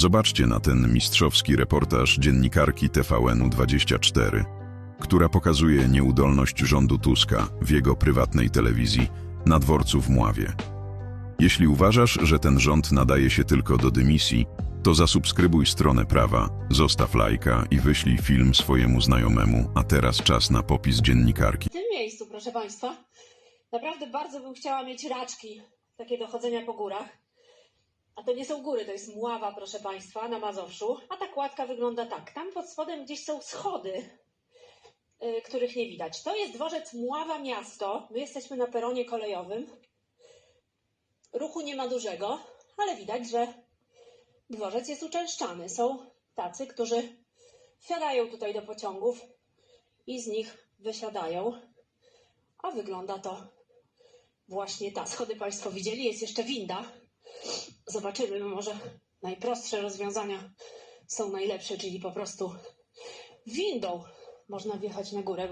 Zobaczcie na ten mistrzowski reportaż dziennikarki TVN-24, która pokazuje nieudolność rządu Tuska w jego prywatnej telewizji na dworcu w Mławie. Jeśli uważasz, że ten rząd nadaje się tylko do dymisji, to zasubskrybuj stronę prawa, zostaw lajka i wyślij film swojemu znajomemu, a teraz czas na popis dziennikarki. W tym miejscu, proszę Państwa, naprawdę bardzo bym chciała mieć raczki, takie do chodzenia po górach. A to nie są góry, to jest Mława, proszę Państwa, na Mazowszu. A ta kładka wygląda tak. Tam pod spodem gdzieś są schody, y, których nie widać. To jest dworzec Mława Miasto. My jesteśmy na peronie kolejowym. Ruchu nie ma dużego, ale widać, że dworzec jest uczęszczany. Są tacy, którzy wsiadają tutaj do pociągów i z nich wysiadają. A wygląda to właśnie tak. Schody Państwo widzieli, jest jeszcze winda. Zobaczymy, może najprostsze rozwiązania są najlepsze, czyli po prostu windą można wjechać na górę.